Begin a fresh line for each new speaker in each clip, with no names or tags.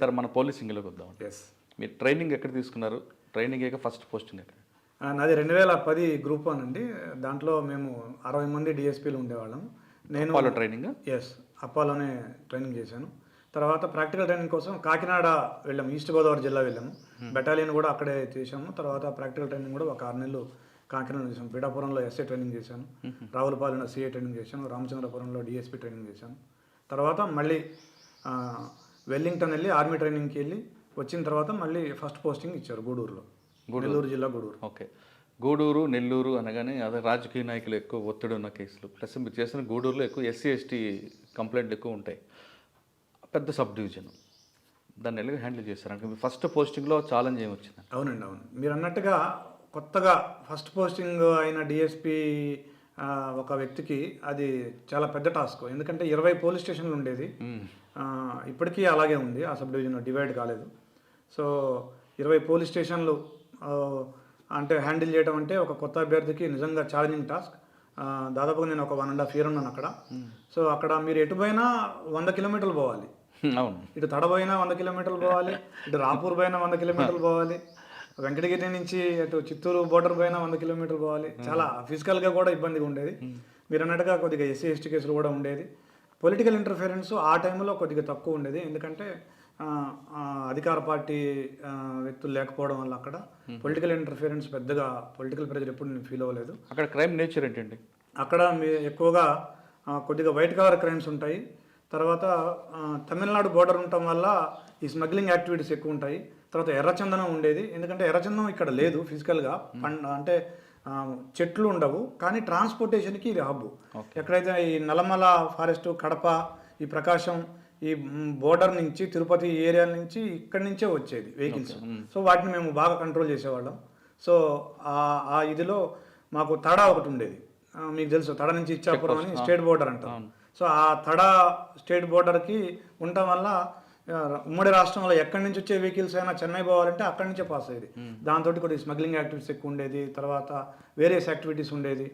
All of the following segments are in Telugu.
సార్ మన పోలీసింగ్లోకి వద్దాం.
ఎస్
మీరు ట్రైనింగ్ ఎక్కడ తీసుకున్నారు? ట్రైనింగ్ అయ్యాక ఫస్ట్ పోస్టింగ్ ఎక్కడ?
నాది రెండు వేల పది గ్రూప్ వన్ అండి. దాంట్లో మేము అరవై మంది డిఎస్పీలు ఉండేవాళ్ళం. నేను
వాళ్ళ ట్రైనింగ్?
ఎస్ అప్పాలోనే ట్రైనింగ్ చేశాను. తర్వాత ప్రాక్టికల్ ట్రైనింగ్ కోసం కాకినాడ వెళ్ళాము ఈస్ట్ గోదావరి జిల్లా వెళ్ళాము బెటాలియన్ కూడా అక్కడే చేశాము. తర్వాత ప్రాక్టికల్ ట్రైనింగ్ కూడా ఒక ఆరు నెలలు కాకినాడ చేశాను పీఠాపురంలో ఎస్ఏ ట్రైనింగ్ చేశాను. రావులపాలెంలో సిఏ ట్రైనింగ్ చేశాను. రామచంద్రపురంలో డిఎస్పీ ట్రైనింగ్ చేశాను. తర్వాత మళ్ళీ వెల్లింగ్టన్ వెళ్ళి ఆర్మీ ట్రైనింగ్కి వెళ్ళి వచ్చిన తర్వాత మళ్ళీ ఫస్ట్ పోస్టింగ్ ఇచ్చారు గూడూరులో. నెల్లూరు జిల్లా గూడూరు.
ఓకే. గూడూరు నెల్లూరు అనగానే అదే రాజకీయ నాయకులు ఎక్కువ ఒత్తిడి ఉన్న కేసులు. ప్లస్ మీరు చేసిన గూడూరులో ఎక్కువ ఎస్సీ ఎస్టీ కంప్లైంట్లు ఎక్కువ ఉంటాయి. పెద్ద సబ్ డివిజన్. దాన్ని ఎలాగ హ్యాండిల్ చేస్తారు అంటే ఫస్ట్ పోస్టింగ్లో ఛాలెంజ్ ఏమి వచ్చింది
అవునండి అవును. మీరు అన్నట్టుగా కొత్తగా ఫస్ట్ పోస్టింగ్ అయిన డిఎస్పి ఒక వ్యక్తికి అది చాలా పెద్ద టాస్క్. ఎందుకంటే ఇరవై పోలీస్ స్టేషన్లు ఉండేది. ఇప్పటికీ అలాగే ఉంది. ఆ సబ్ డివిజన్ డివైడ్ కాలేదు. సో ఇరవై పోలీస్ స్టేషన్లు అంటే హ్యాండిల్ చేయడం అంటే ఒక కొత్త అభ్యర్థికి నిజంగా ఛాలెంజింగ్ టాస్క్. దాదాపుగా నేను ఒక వన్ అండ్ హాఫ్ ఇయర్ ఉన్నాను అక్కడ. సో అక్కడ మీరు ఎటు పోయినా వంద కిలోమీటర్లు పోవాలి.
అవును.
ఇటు తడబోయినా వంద కిలోమీటర్లు పోవాలి. ఇటు రాపూర్ పోయినా వంద కిలోమీటర్లు పోవాలి. వెంకటగిరి నుంచి అటు చిత్తూరు బోర్డర్ పోయినా వంద కిలోమీటర్లు పోవాలి. చాలా ఫిజికల్గా కూడా ఇబ్బందిగా ఉండేది. మీరు అన్నట్టుగా కొద్దిగా ఎస్సీ ఎస్టీ కేసులు కూడా ఉండేది. పొలిటికల్ ఇంటర్ఫిరెన్స్ ఆ టైంలో కొద్దిగా తక్కువ ఉండేది. ఎందుకంటే అధికార పార్టీ వ్యక్తులు లేకపోవడం వల్ల అక్కడ పొలిటికల్ ఇంటర్ఫిరెన్స్ పెద్దగా పొలిటికల్ ప్రెజర్ ఎప్పుడు నేను ఫీల్ అవ్వలేదు.
అక్కడ క్రైమ్ నేచర్ ఏంటండి?
అక్కడ మీ ఎక్కువగా కొద్దిగా వైట్ కలర్ క్రైమ్స్ ఉంటాయి. తర్వాత తమిళనాడు బోర్డర్ ఉండటం వల్ల ఈ స్మగ్లింగ్ యాక్టివిటీస్ ఎక్కువ ఉంటాయి. తర్వాత ఎర్రచందనం ఉండేది. ఎందుకంటే ఎర్రచందనం ఇక్కడ లేదు ఫిజికల్గా పండ్ అంటే చెట్లు ఉండవు. కానీ ట్రాన్స్పోర్టేషన్కి ఇది హబ్ ఎక్కడైతే ఈ నల్లమల ఫారెస్ట్ కడప ఈ ప్రకాశం ఈ బోర్డర్ నుంచి తిరుపతి ఏరియా నుంచి ఇక్కడి నుంచే వచ్చేది వెహికల్స్ సో వాటిని మేము బాగా కంట్రోల్ చేసేవాళ్ళం. సో ఆ- ఇదిలో మాకు తడ ఒకటి ఉండేది. మీకు తెలుసు తడ నుంచి ఇచ్చాపురం అని స్టేట్ బోర్డర్ అంటాం సో ఆ తడ స్టేట్ బోర్డర్కి ఉండటం వల్ల ఉమ్మడి రాష్ట్రంలో ఎక్కడి నుంచి వచ్చే వెహికల్స్ అయినా చెన్నై పోవాలంటే అక్కడి నుంచే పాస్ అయ్యేది. దాంతో కొద్దిగా స్మగ్లింగ్ యాక్టివిటీస్ ఎక్కువ ఉండేది తర్వాత వేరియస్ యాక్టివిటీస్ ఉండేది.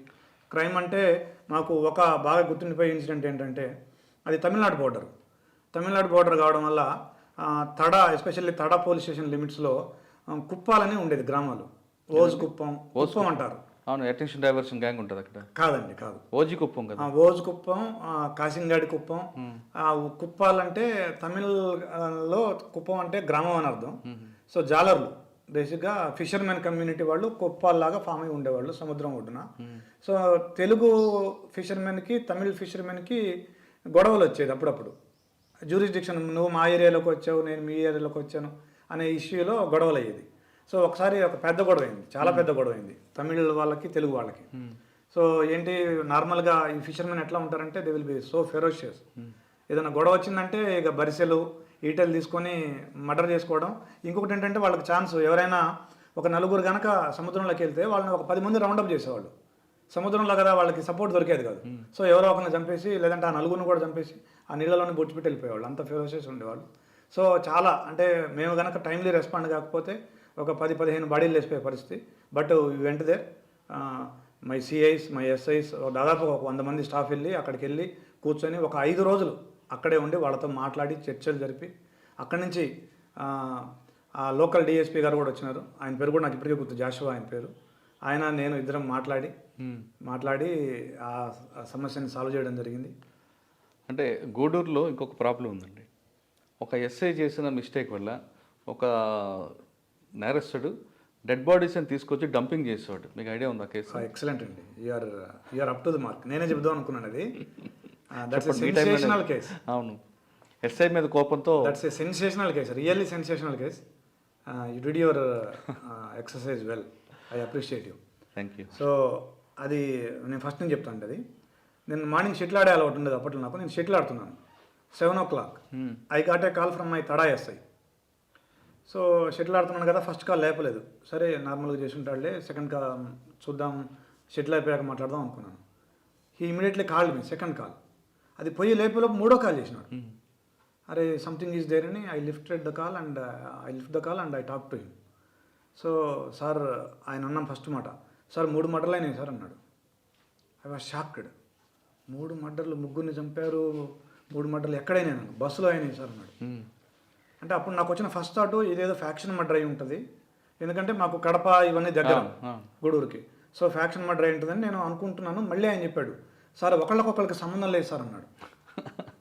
క్రైమ్ అంటే మాకు ఒక బాగా గుర్తుండిపోయే ఇన్సిడెంట్ ఏంటంటే అది తమిళనాడు బోర్డర్. తమిళనాడు బోర్డర్ కావడం వల్ల Tada especially Tada police station లిమిట్స్లో కుప్పాలని ఉండేది గ్రామాలు. ఓజ్ కుప్పం కుప్పం. అంటారు.
అవును అటెన్షన్ డైవర్షన్ గ్యాంగ్ ఉంటుంది అక్కడ.
కాదండి కాదు.
ఓజీ కుప్పం కదా?
ఓజ్ కుప్పం కాసింగాడి కుప్పం. ఆ కుప్పాలంటే తమిళ్ళో కుప్పం అంటే గ్రామం అని అర్థం. సో జాలర్లు. బేసిక్గా ఫిషర్మెన్ కమ్యూనిటీ వాళ్ళు కుప్పాల్లాగా ఫామ్ అయి ఉండేవాళ్ళు సముద్రం ఒడ్డున. సో తెలుగు ఫిషర్మెన్కి తమిళ్ ఫిషర్మెన్కి గొడవలు వచ్చేది అప్పుడప్పుడు. జ్యూరిస్డిక్షన్ నువ్వు మా ఏరియాలోకి వచ్చావు నేను మీ ఏరియాలోకి వచ్చాను అనే ఇష్యూలో గొడవలు అయ్యేది సో ఒకసారి ఒక పెద్ద గొడవ అయింది చాలా పెద్ద గొడవ అయింది తమిళ వాళ్ళకి తెలుగు వాళ్ళకి. సో ఏంటి నార్మల్గా ఈ ఫిషర్మెన్ ఎట్లా ఉంటారంటే they will be so ferocious ఏదైనా గొడవ వచ్చిందంటే ఇక బరిసెలు ఈటలు తీసుకొని మర్డర్ చేసుకోవడం. ఇంకొకటి ఏంటంటే వాళ్ళకి ఛాన్స్ ఎవరైనా ఒక నలుగురు గనక సముద్రంలోకి వెళ్తే వాళ్ళని ఒక పది మంది రౌండప్ చేసేవాళ్ళు. సముద్రంలో కదా వాళ్ళకి సపోర్ట్ దొరికేది కాదు. సో ఎవరో ఒకరిని చంపేసి లేదంటే ఆ నలుగురిని కూడా చంపేసి ఆ నీళ్ళలోనే బొచ్చిపెట్టి వెళ్ళిపోయేవాళ్ళు. అంత ఫెరోషియస్ ఉండేవాళ్ళు. సో చాలా అంటే మేము కనుక టైమ్లీ రెస్పాండ్ కాకపోతే ఒక పది పదిహేను బాడీలు వేసిపోయే పరిస్థితి. బట్ వెంట they my CIs my SIs దాదాపు ఒక వంద మంది స్టాఫ్ వెళ్ళి అక్కడికి వెళ్ళి కూర్చొని ఒక ఐదు రోజులు అక్కడే ఉండి వాళ్ళతో మాట్లాడి చర్చలు జరిపి అక్కడి నుంచి ఆ, లోకల్ డిఎస్పీ గారు కూడా వచ్చినారు. ఆయన పేరు కూడా నాకు ఇప్పటికే గుర్తు జాషువా ఆయన పేరు. ఆయన నేను ఇద్దరం మాట్లాడి మాట్లాడి ఆ సమస్యని సాల్వ్ చేయడం జరిగింది.
అంటే గూడూరులో ఇంకొక ప్రాబ్లం ఉందండి. ఒక ఎస్ఐ చేసిన మిస్టేక్ వల్ల ఒక నేరస్తుడు డెడ్ బాడీస్ అని తీసుకొచ్చి డంపింగ్ చేసేవాడు. మీకు ఐడియా ఉందా కేసు?
ఎక్సలెంట్ అండి. You're you're up to the mark నేనే చెప్దాం అనుకున్నాను అది. కేస్
అవును. ఎస్ఐ మీద కోపంతో
that's a sensational case really sensational case you did your exercise well I appreciate you
thank you
so అది నేను ఫస్ట్ నుంచి చెప్తాను అది. నేను మార్నింగ్ షటిల్ ఆడే అలవాటు ఉండేది అప్పట్లో నాకు. నేను షటిల్ ఆడుతున్నాను. Seven o'clock I got a call from my Tada SI so shuttle ఆడుతున్నాను కదా ఫస్ట్ కాల్ లేపలేదు. సరే నార్మల్గా చేసి ఉంటాడులే సెకండ్ కాల్ చూద్దాం షటిల్ అయిపోయాక మాట్లాడదాం అనుకున్నాను. He immediately called me second call అది పోయి లేపేలోపు మూడో కాల్ చేసినాడు. అరే సంథింగ్ ఈజ్ దేర్ అని I lifted the call and I lift the call and I talk to him so sir ఆయన అన్నాం ఫస్ట్ మాట. సార్ మూడు మర్డర్లు అయినాయి సార్ అన్నాడు. ఐ వాజ్ షాక్డ్ మూడు మర్డర్లు ముగ్గురిని చంపారు మూడు మర్డర్లు ఎక్కడైనా బస్సులో అయినాయి సార్ అన్నాడు.
ఉమ్.
అంటే అప్పుడు నాకు వచ్చిన ఫస్ట్ థాట్ ఇదేదో ఫ్యాక్షన్ మర్డర్ అయి ఉంటుంది. ఎందుకంటే మాకు కడప ఇవన్నీ దగ్గర. గూడూరుకి. సో ఫ్యాక్షన్ మర్డర్ అయి ఉంటుందని నేను అనుకుంటున్నాను. మళ్ళీ ఆయన చెప్పాడు సార్ ఒకళ్ళకొకళ్ళకి సంబంధం లేదు సార్ అన్నాడు.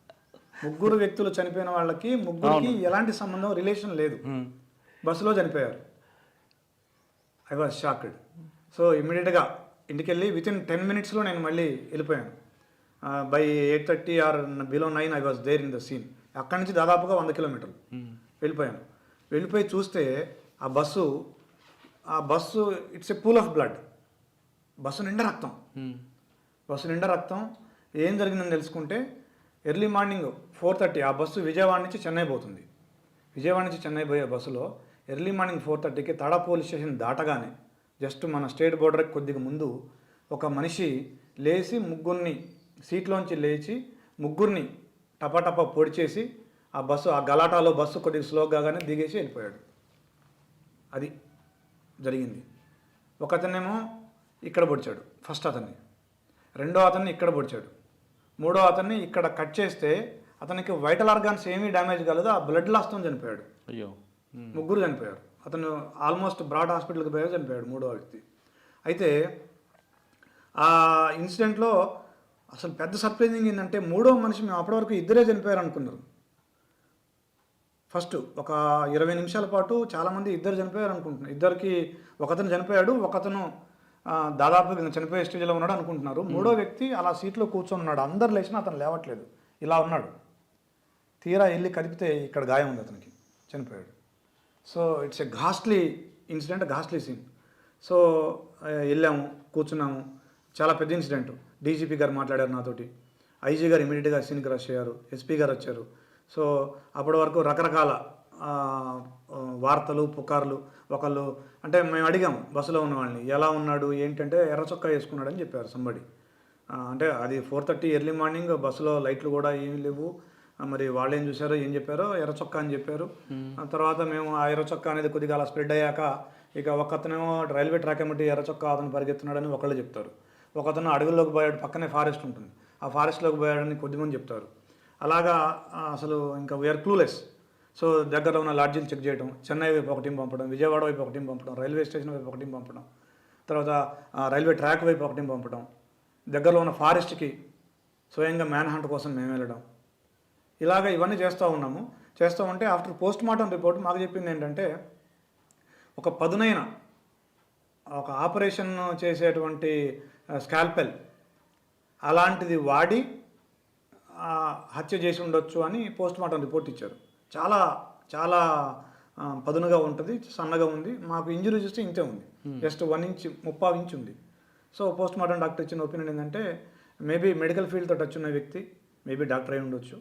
ముగ్గురు వ్యక్తులు చనిపోయిన వాళ్ళకి ముగ్గురికి ఎలాంటి సంబంధం రిలేషన్ లేదు. బస్సులో చనిపోయారు. ఐ వాజ్ షాక్డ్ సో ఇమ్మీడియట్గా ఇంటికి వెళ్ళి విత్ ఇన్ టెన్ మినిట్స్లో నేను మళ్ళీ వెళ్ళిపోయాను. By eight thirty or below nine I was there in the scene అక్కడి నుంచి దాదాపుగా వంద కిలోమీటర్లు. వెళ్ళిపోయాను. వెళ్ళిపోయి చూస్తే ఆ బస్సు ఆ bus it's a pool of blood bus నిండా రక్తం. బస్సు నిండా రక్తం. ఏం జరిగిందని తెలుసుకుంటే ఎర్లీ మార్నింగ్ ఫోర్ థర్టీ ఆ బస్సు విజయవాడ నుంచి చెన్నై పోతుంది. విజయవాడ నుంచి చెన్నై పోయే బస్సులో ఎర్లీ మార్నింగ్ ఫోర్ థర్టీకి తడ పోలీస్ స్టేషన్ దాటగానే జస్ట్ మన స్టేట్ బోర్డర్కి కొద్దిగా ముందు ఒక మనిషి లేచి ముగ్గురిని సీట్లోంచి లేచి ముగ్గురిని టపాటపా పొడి చేసి ఆ బస్సు ఆ గలాటాలో బస్సు కొద్దిగా స్లోగా కాగానే దిగేసి వెళ్ళిపోయాడు. అది జరిగింది. ఒక అతనేమో ఇక్కడ పొడిచాడు ఫస్ట్ అతన్ని. రెండో అతన్ని ఇక్కడ పొడిచాడు. మూడో అతన్ని ఇక్కడ కట్ చేస్తే అతనికి వైటల్ ఆర్గాన్స్ ఏమీ డ్యామేజ్ కాలేదు ఆ బ్లడ్ లాస్తో చనిపోయాడు.
అయ్యో.
ముగ్గురు చనిపోయారు. అతను ఆల్మోస్ట్ బ్రాడ్ హాస్పిటల్కి పోయా చనిపోయాడు మూడో వ్యక్తి. అయితే ఆ ఇన్సిడెంట్లో అసలు పెద్ద సర్ప్రైజింగ్ ఏంటంటే మూడో మనిషి మేము అప్పటి వరకు ఇద్దరే చనిపోయారు అనుకున్నారు. ఫస్ట్ ఒక ఇరవై నిమిషాల పాటు చాలామంది ఇద్దరు చనిపోయారు అనుకుంటున్నారు. ఇద్దరికి ఒకతను చనిపోయాడు ఒకతను దాదాపు చనిపోయే స్టేజ్లో ఉన్నాడు అనుకుంటున్నారు. మూడో వ్యక్తి అలా సీట్లో కూర్చొని ఉన్నాడు. అందరు లేచినా అతను లేవట్లేదు. ఇలా ఉన్నాడు. తీరా వెళ్ళి కదిపితే ఇక్కడ గాయం ఉంది అతనికి. చనిపోయాడు. So it's a ghastly incident ghastly scene. So వెళ్ళాము కూర్చున్నాము. చాలా పెద్ద ఇన్సిడెంట్. డీజీపీ గారు మాట్లాడారు నాతోటి. ఐజీ గారు ఇమీడియట్గా సీన్కి రష్ అయ్యారు. ఎస్పీ గారు వచ్చారు. సో అప్పటి వరకు రకరకాల వార్తలు పుకార్లు ఒకళ్ళు అంటే మేము అడిగాము బస్సులో ఉన్న వాళ్ళని ఎలా ఉన్నాడు ఏంటంటే ఎర్ర చొక్కా వేసుకున్నాడని చెప్పారు సంబడి అంటే అది ఫోర్ థర్టీ ఎర్లీ మార్నింగ్ బస్సులో లైట్లు కూడా ఏమీ లేవు. మరి వాళ్ళు ఏం చూసారో ఏం చెప్పారో ఎర్ర చొక్కా అని చెప్పారు. ఆ తర్వాత మేము ఆ ఎర్ర చొక్కా అనేది కొద్దిగా అలా స్ప్రెడ్ అయ్యాక ఇక ఒకతనేమో రైల్వే ట్రాక్ ఎమ్మటి ఎర్ర చొక్కా అతను పరిగెత్తున్నాడని ఒకళ్ళు చెప్తారు. ఒకతను అడవుల్లోకి పోయాడు పక్కనే ఫారెస్ట్ ఉంటుంది. ఆ ఫారెస్ట్లోకి పోయాడని కొద్దిమంది చెప్తారు. అలాగా అసలు ఇంకా వీఆర్ క్లూలెస్ సో దగ్గరలో ఉన్న లాడ్జీలు చెక్ చేయడం చెన్నై వైపు ఒక టీం పంపడం విజయవాడ వైపు ఒక టీం పంపడం రైల్వే స్టేషన్ వైపు ఒక టీం పంపడం తర్వాత రైల్వే ట్రాక్ వైపు ఒక టీం పంపడం దగ్గరలో ఉన్న ఫారెస్ట్కి స్వయంగా మ్యాన్ హంట్ కోసం మేము వెళ్ళడం. ఇలాగ ఇవన్నీ చేస్తూ ఉన్నాము. చేస్తూ ఉంటే ఆఫ్టర్ పోస్ట్ మార్టం రిపోర్ట్ మాకు చెప్పింది ఏంటంటే ఒక పదునైన ఒక ఆపరేషన్ చేసేటువంటి స్కాల్పెల్ అలాంటిది వాడి హత్య చేసి ఉండొచ్చు అని పోస్ట్ మార్టం రిపోర్ట్ ఇచ్చారు. చాలా చాలా పదునుగా ఉంటుంది సన్నగా ఉంది. మాకు ఇంజురీ చూస్తే ఇంతే ఉంది. జస్ట్ వన్ ఇంచ్ ముప్పావు ఇంచ్ ఉంది. సో పోస్ట్ మార్టం డాక్టర్ ఇచ్చిన ఒపీనియన్ ఏంటంటే మేబీ మెడికల్ ఫీల్డ్తో టచ్ ఉన్న వ్యక్తి మేబీ డాక్టర్ అయి ఉండొచ్చు.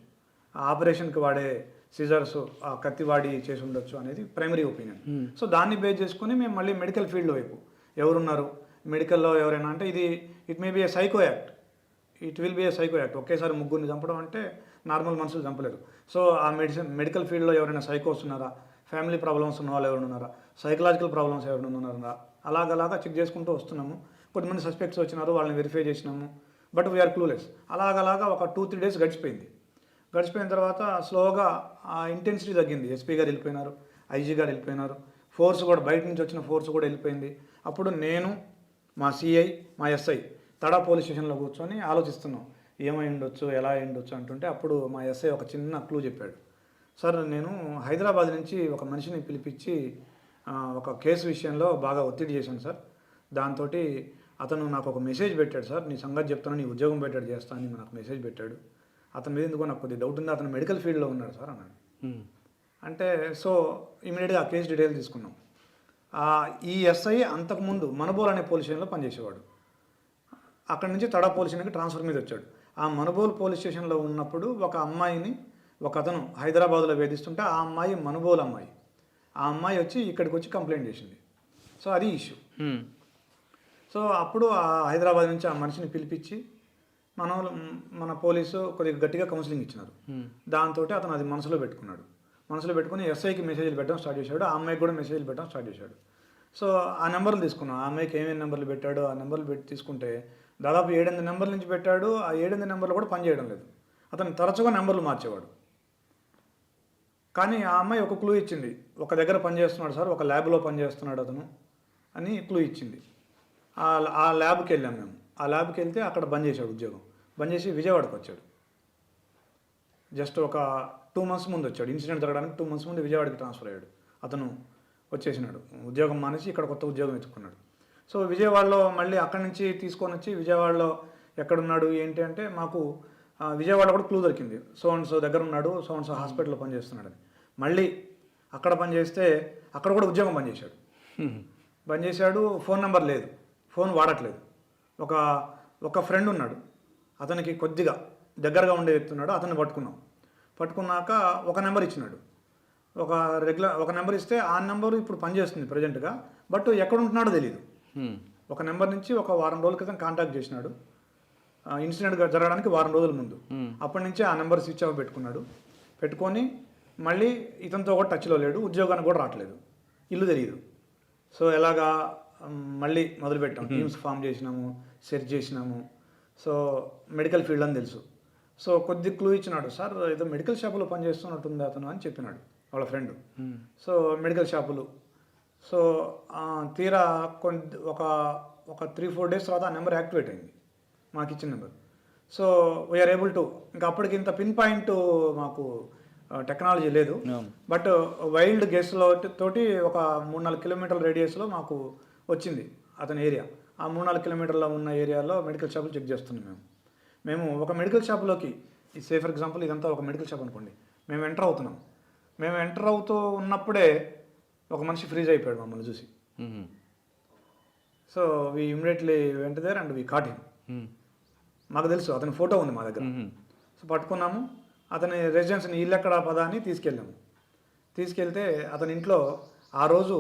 ఆ ఆపరేషన్కి వాడే సిజర్స్ ఆ కత్తి వాడి చేసి ఉండొచ్చు అనేది ప్రైమరీ ఒపీనియన్. సో దాన్ని బేస్ చేసుకుని మేము మళ్ళీ మెడికల్ ఫీల్డ్ వైపు ఎవరున్నారు? మెడికల్లో ఎవరైనా అంటే ఇది it may be a psycho act it will be a psycho act ఒకేసారి ముగ్గురిని చంపడం అంటే నార్మల్ మనుషులు చంపలేరు. సో ఆ మెడిసిన్ మెడికల్ ఫీల్డ్లో ఎవరైనా సైకోస్ ఉన్నారా? ఫ్యామిలీ ప్రాబ్లమ్స్ ఉన్న వాళ్ళు ఎవరైనా ఉన్నారా? సైకలాజికల్ ప్రాబ్లమ్స్ ఎవరైనా ఉన్నారా? అలాగలాగా చెక్ చేసుకుంటూ వస్తున్నాము. కొంతమంది సస్పెక్ట్స్ వచ్చినారు వాళ్ళని వెరిఫై చేసినాము. బట్ వీఆర్ క్లూలెస్ అలాగలాగా ఒక టూ త్రీ డేస్ గడిచిపోయింది. గడిచిపోయిన తర్వాత స్లోగా ఆ ఇంటెన్సిటీ తగ్గింది. ఎస్పీ గారు వెళ్ళిపోయినారు ఐజీ గారు వెళ్ళిపోయినారు. ఫోర్స్ కూడా బయట నుంచి వచ్చిన ఫోర్స్ కూడా వెళ్ళిపోయింది. అప్పుడు నేను మా సిఐ మా ఎస్ఐ తడా పోలీస్ స్టేషన్లో కూర్చొని ఆలోచిస్తున్నాం. ఏమై ఉండొచ్చు ఎలా ఉండొచ్చు అంటుంటే అప్పుడు మా ఎస్ఐ ఒక చిన్న క్లూ చెప్పాడు. సార్ నేను హైదరాబాద్ నుంచి ఒక మనిషిని పిలిపించి ఒక కేసు విషయంలో బాగా ఒత్తిడి చేశాను సార్. దాంతో అతను నాకు ఒక మెసేజ్ పెట్టాడు సార్. నీ సంగతి చెప్తాను నీ ఉద్యోగం పెట్టాడు చేస్తా అని నాకు మెసేజ్ పెట్టాడు. అతని మీద ఎందుకో నాకు కొద్దిగా డౌట్ ఉంది. అతను మెడికల్ ఫీల్డ్లో ఉన్నాడు సార్ అన్నాడు. అంటే సో ఇమీడియట్గా ఆ కేసు డీటెయిల్ తీసుకున్నాం. ఈ ఎస్ఐ అంతకుముందు మనబోల్ అనే పోలీస్ స్టేషన్లో పనిచేసేవాడు. అక్కడి నుంచి తడా పోలీస్ స్టేషన్కి ట్రాన్స్ఫర్ మీద వచ్చాడు. ఆ మనుబోల్ పోలీస్ స్టేషన్లో ఉన్నప్పుడు ఒక అమ్మాయిని ఒక అతను హైదరాబాద్లో వేధిస్తుంటే ఆ అమ్మాయి మనుబోల్ అమ్మాయి. ఆ అమ్మాయి వచ్చి ఇక్కడికి వచ్చి కంప్లైంట్ చేసింది. సో అది ఇష్యూ. సో అప్పుడు ఆ హైదరాబాద్ నుంచి ఆ మనిషిని పిలిపించి మన మన పోలీసు కొద్దిగా గట్టిగా కౌన్సిలింగ్ ఇచ్చినారు. దాంతో అతను అది మనసులో పెట్టుకున్నాడు. మనసులో పెట్టుకుని ఎస్ఐకి మెసేజ్లు పెట్టడం స్టార్ట్ చేశాడు ఆ అమ్మాయికి కూడా మెసేజ్లు పెట్టడం స్టార్ట్ చేశాడు. సో ఆ నెంబర్లు తీసుకున్నాం. ఆ అమ్మాయికి ఏమేమి నెంబర్లు పెట్టాడో ఆ నెంబర్లు పెట్టి తీసుకుంటే దాదాపు ఏడెనిమిది నెంబర్ల నుంచి పెట్టాడు. ఆ ఏడెనిమిది నెంబర్లు కూడా పనిచేయడం లేదు. అతను తరచుగా నెంబర్లు మార్చేవాడు. కానీ ఆ అమ్మాయి ఒక క్లూ ఇచ్చింది. ఒక దగ్గర పనిచేస్తున్నాడు సార్ ఒక ల్యాబ్లో పనిచేస్తున్నాడు అతను అని క్లూ ఇచ్చింది. ఆ ల్యాబ్కి వెళ్ళాం మేము. ఆ ల్యాబ్కి వెళ్తే అక్కడ బంద్ చేశాడు ఉద్యోగం. బంద్ చేసి విజయవాడకు వచ్చాడు. జస్ట్ ఒక టూ మంత్స్ ముందు వచ్చాడు. ఇన్సిడెంట్ జరగడానికి టూ మంత్స్ ముందు విజయవాడకి ట్రాన్స్ఫర్ అయ్యాడు. అతను వచ్చేసినాడు. ఉద్యోగం మానేసి ఇక్కడ కొత్త ఉద్యోగం ఎత్తుకున్నాడు. సో విజయవాడలో మళ్ళీ అక్కడి నుంచి తీసుకొని వచ్చి విజయవాడలో ఎక్కడున్నాడు ఏంటి అంటే మాకు ఆ, విజయవాడ కూడా క్లూ దొరికింది. సో అండ్ సో దగ్గర ఉన్నాడు సో అండ్ సో హాస్పిటల్లో పనిచేస్తున్నాడని మళ్ళీ అక్కడ పనిచేస్తే అక్కడ కూడా ఉద్యోగం పనిచేశాడు. బంద్ చేశాడు ఫోన్ నెంబర్ లేదు. ఫోన్ వాడట్లేదు. ఒక ఒక ఫ్రెండ్ ఉన్నాడు. అతనికి కొద్దిగా దగ్గరగా ఉండే వ్యక్తి ఉన్నాడు. అతన్ని పట్టుకున్నాం. పట్టుకున్నాక ఒక నెంబర్ ఇచ్చినాడు. ఒక రెగ్యులర్ ఒక నెంబర్ ఇస్తే ఆ నెంబర్ ఇప్పుడు పనిచేస్తుంది ప్రజెంట్గా బట్ ఎక్కడ ఉంటున్నాడో తెలియదు. ఒక నెంబర్ నుంచి ఒక వారం రోజుల క్రితం కాంటాక్ట్ చేసినాడు. ఇన్సిడెంట్ జరగడానికి వారం రోజుల ముందు. అప్పటి నుంచి ఆ నెంబర్ స్విచ్ ఆఫ్ పెట్టుకున్నాడు. పెట్టుకొని మళ్ళీ ఇతనితో కూడా టచ్లో లేడు. ఉద్యోగానికి కూడా రావట్లేదు. ఇల్లు తెలియదు సో ఎలాగా మళ్ళీ మొదలుపెట్టాం. టీమ్స్ ఫామ్ చేసినాము సెర్చ్ చేసినాము. సో మెడికల్ ఫీల్డ్ అని తెలుసు. సో కొద్ది క్లూ ఇచ్చినాడు. సార్ ఏదో మెడికల్ షాపులో పనిచేస్తున్నట్టుంది అతను అని చెప్పినాడు వాళ్ళ ఫ్రెండ్
హ్మ్.
సో మెడికల్ షాపులు సో తీరా కొంత ఒక ఒక త్రీ ఫోర్ డేస్ తర్వాత ఆ నెంబర్ యాక్టివేట్ అయింది. మాకు ఇచ్చిన number so we're able to ఇంకా అప్పటికి ఇంత పిన్ పాయింట్ మాకు టెక్నాలజీ లేదు. బట్ వైల్డ్ గెస్ట్లో తోటి ఒక మూడు నాలుగు కిలోమీటర్ల రేడియస్లో మాకు వచ్చింది అతని ఏరియా ఆ మూడు నాలుగు కిలోమీటర్ల ఉన్న ఏరియాలో మెడికల్ షాపులు చెక్ చేస్తున్నాం మేము. మేము ఒక మెడికల్ షాప్లోకి సే ఫర్ ఎగ్జాంపుల్ ఇదంతా ఒక మెడికల్ షాప్ అనుకోండి. మేము ఎంటర్ అవుతున్నాం. మేము ఎంటర్ అవుతూ ఉన్నప్పుడే ఒక మనిషి ఫ్రీజ్ అయిపోయాడు మమ్మల్ని చూసి. So we immediately went there and we caught him. మాకు తెలుసు అతని ఫోటో ఉంది మా దగ్గర. సో పట్టుకున్నాము. అతని రెసిడెన్స్ని ఇల్లు ఎక్కడ పదా అని తీసుకెళ్ళాము. తీసుకెళ్తే అతని ఇంట్లో ఆ రోజు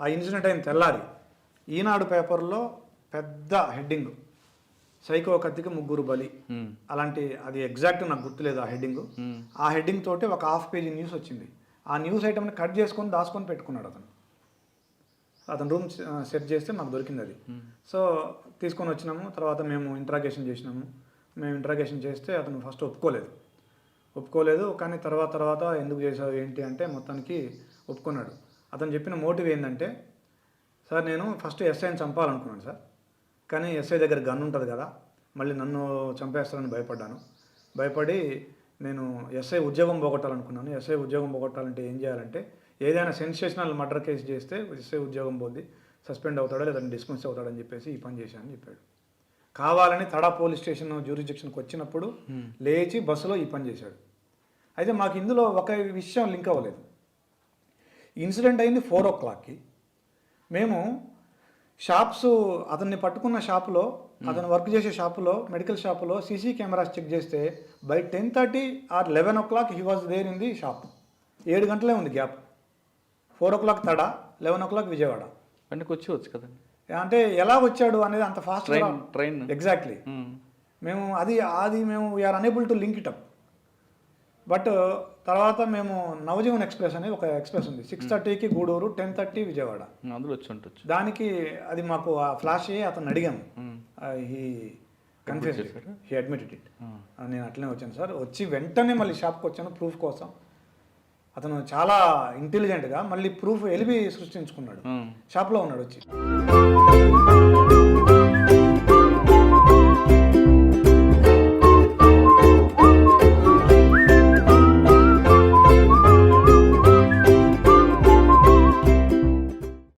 ఆ ఇన్సిడెంట్ అయిన తెల్లారి. ఈనాడు పేపర్లో పెద్ద హెడ్డింగ్ సైకో కత్తికి ముగ్గురు బలి. అలాంటి అది ఎగ్జాక్ట్ నాకు గుర్తులేదు ఆ హెడ్డింగ్. ఆ హెడ్డింగ్ తోటి ఒక హాఫ్ పేజీ న్యూస్ వచ్చింది. ఆ న్యూస్ ఐటమ్ని కట్ చేసుకొని దాచుకొని పెట్టుకున్నాడు అతను. అతను రూమ్ సెట్ చేస్తే మాకు దొరికింది అది. సో తీసుకొని వచ్చినాము. తర్వాత మేము ఇంట్రాగేషన్ చేసినాము. మేము ఇంట్రాగేషన్ చేస్తే అతను ఫస్ట్ ఒప్పుకోలేదు. ఒప్పుకోలేదు కానీ తర్వాత తర్వాత ఎందుకు చేసావు ఏంటి అంటే మొత్తానికి ఒప్పుకున్నాడు. అతను చెప్పిన మోటివ్ ఏంటంటే సార్ నేను ఫస్ట్ ఎస్ఐని చంపాలనుకున్నాను సార్. కానీ ఎస్ఐ దగ్గర గన్ ఉంటుంది కదా మళ్ళీ నన్ను చంపేస్తారని భయపడ్డాను. భయపడి నేను ఎస్ఐ ఉద్యోగం పోగొట్టాలనుకున్నాను. ఎస్ఐ ఉద్యోగం పోగొట్టాలంటే ఏం చేయాలంటే ఏదైనా సెన్సేషనల్ మర్డర్ కేసు చేస్తే ఎస్ఐ ఉద్యోగం పోద్ది సస్పెండ్ అవుతాడో లేదంటే డిస్మిస్ అవుతాడని చెప్పేసి ఈ పని చేశానని చెప్పాడు. కావాలని తడా పోలీస్ స్టేషన్ జ్యూరిడిక్షన్కి వచ్చినప్పుడు లేచి బస్సులో ఈ పని చేశాడు. అయితే మాకు ఇందులో ఒక విషయం లింక్ అవ్వలేదు. ఇన్సిడెంట్ అయింది ఫోర్ ఓ క్లాక్కి. మేము షాప్స్ అతన్ని పట్టుకున్న షాపులో అతను వర్క్ చేసే షాపులో మెడికల్ షాపులో సీసీ కెమెరాస్ చెక్ చేస్తే by ten thirty or eleven o'clock he was there in the shop. ఏడు గంటలే ఉంది గ్యాప్. ఫోర్ ఓ క్లాక్ తడ లెవెన్ ఓ క్లాక్ విజయవాడ.
బండికి వచ్చేవచ్చు కదండి.
అంటే ఎలా వచ్చాడు అనేది అంత ఫాస్ట్
ట్రైన్ ట్రైన్.
ఎగ్జాక్ట్లీ. మేము. అది అది మేము we are unable to link it up but తర్వాత మేము నవజీవన్ ఎక్స్ప్రెస్ అని ఒక ఎక్స్ప్రెస్ ఉంది. సిక్స్ థర్టీకి గూడూరు టెన్ థర్టీ విజయవాడ.
అందులో వచ్చి ఉండొచ్చు.
దానికి అది మాకు ఆ ఫ్లాష్ అయ్యి అతను అడిగాము. He confuse? He admitted it. నేను అట్లనే వచ్చాను సార్. వచ్చి వెంటనే మళ్ళీ షాప్కి వచ్చాను ప్రూఫ్ కోసం. అతను చాలా ఇంటెలిజెంట్గా మళ్ళీ ప్రూఫ్ ఎలిబి సృష్టించుకున్నాడు. షాప్లో ఉన్నాడు వచ్చి.